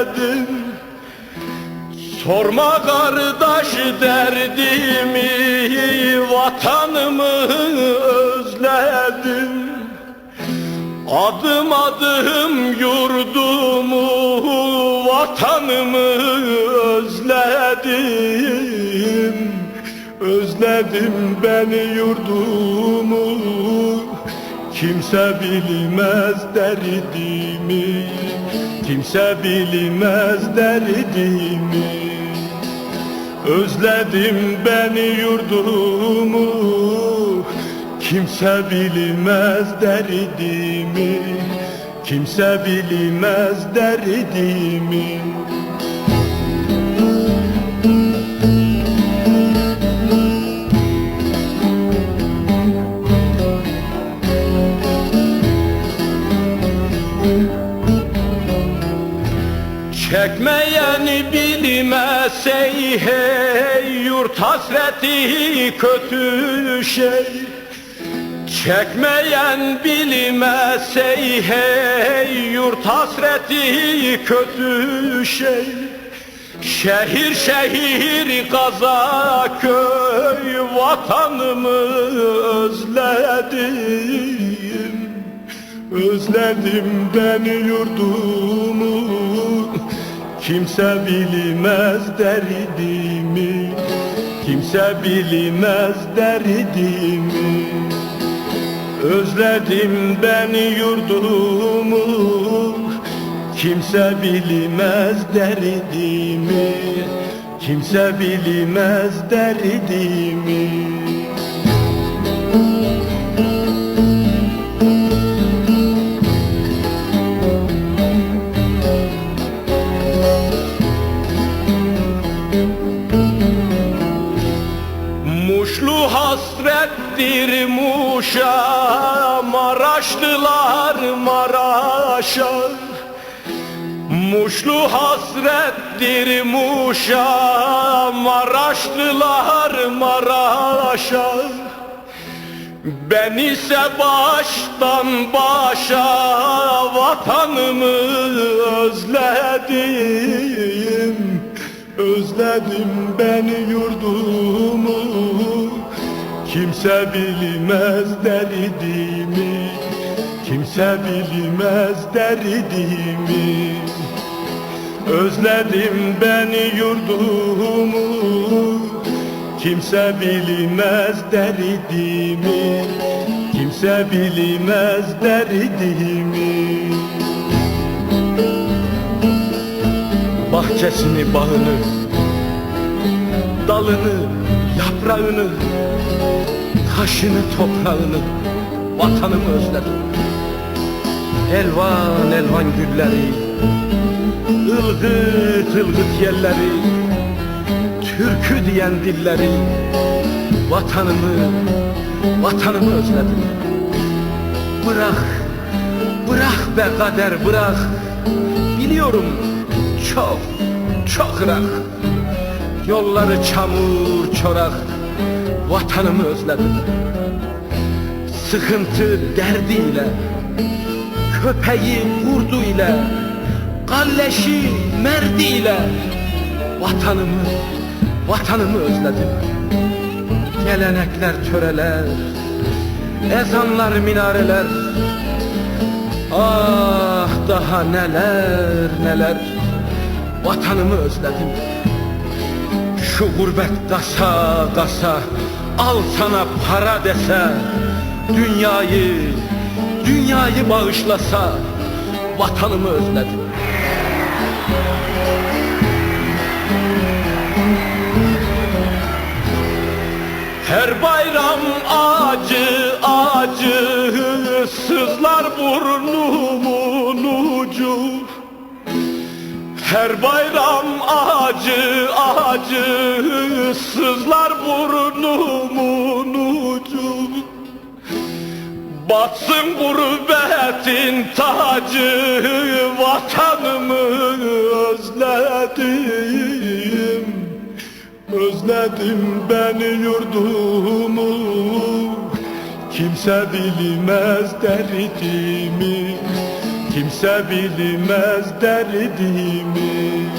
söyledim Sorma kardeş derdimi Vatanımı özledim Adım adım yurdumu Vatanımı özledim Özledim beni yurdumu Kimse bilmez derdimi. Kimse bilmez derdimi. Özledim beni yurdumu. Kimse bilmez derdimi. Kimse bilmez derdimi Çekmeyeni bilmez ey hey Yurt hasreti kötü şey. Çekmeyen bilmez ey hey Yurt hasreti kötü şey. Şehir şehir kaza köy Vatanımı özledim. Özledim beni yurdumu Kimse bilmez derdimi. Kimse bilmez derdimi. Özledim beni yurdumu. Kimse bilmez derdimi. Kimse bilmez derdimi Muşlu hasrettir Muş'a Maraşlılar Maraş'a. Muşlu hasrettir Muş'a Maraşlılar Maraş'a. Ben ise baştan başa Vatanımı özledim Özledim beni yurdumu Kimse bilmez derdimi. Kimse bilmez derdimi. Özledim beni yurdumu. Kimse bilmez derdimi. Kimse bilmez derdimi. Bahçesini, bağını, dalını, yaprağını, taşını, toprağını, vatanımı özledim. Elvan elvan gülleri, ılgıt ılgıt yerleri, türkü diyen dilleri, vatanımı, vatanımı özledim. Bırak, bırak be kader bırak, biliyorum çok, çok ırak Yolları çamur çorak Vatanımı özledim Sıkıntı derdiyle Köpeği kurduyla Kalleşi merdiyle Vatanımı, vatanımı özledim Gelenekler töreler Ezanlar minareler Ah daha neler neler Vatanımı özledim Şu gurbet kasa kasa Al sana para dese Dünyayı Dünyayı bağışlasa Vatanımı özledim. Her bayram acı acı Sızlar burnumun her bayram acı acı Sızlar burnumun ucu. Batsın gurbetin tacı Vatanımı özledim. Özledim beni yurdumu. Kimse bilmez derdimi Kimse bilmez derdimi